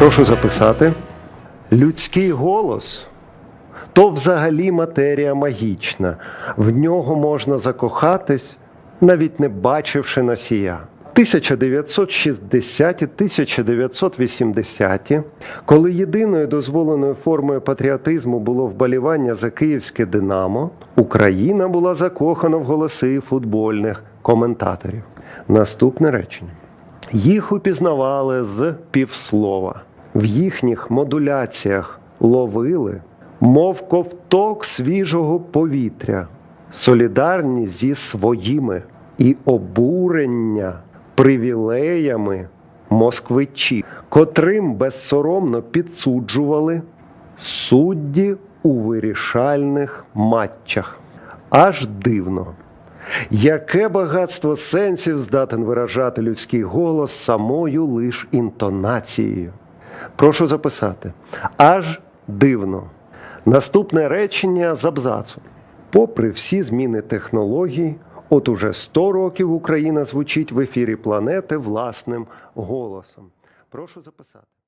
Прошу записати. Людський голос то взагалі матерія магічна. В нього можна закохатись, навіть не бачивши носія. 1960-1980-ті, коли єдиною дозволеною формою патріотизму було вболівання за київське Динамо, Україна була закохана в голоси футбольних коментаторів. Наступне речення. Їх упізнавали з півслова. В їхніх модуляціях ловили, мов ковток свіжого повітря, солідарні зі своїми і обурення привілеями москвичі, котрим безсоромно підсуджували судді у вирішальних матчах. Аж дивно. Яке багатство сенсів здатен виражати людський голос самою лиш інтонацією? Прошу записати. Аж дивно. Наступне речення з абзацу. Попри всі зміни технологій, от уже 100 років Україна звучить в ефірі планети власним голосом. Прошу записати.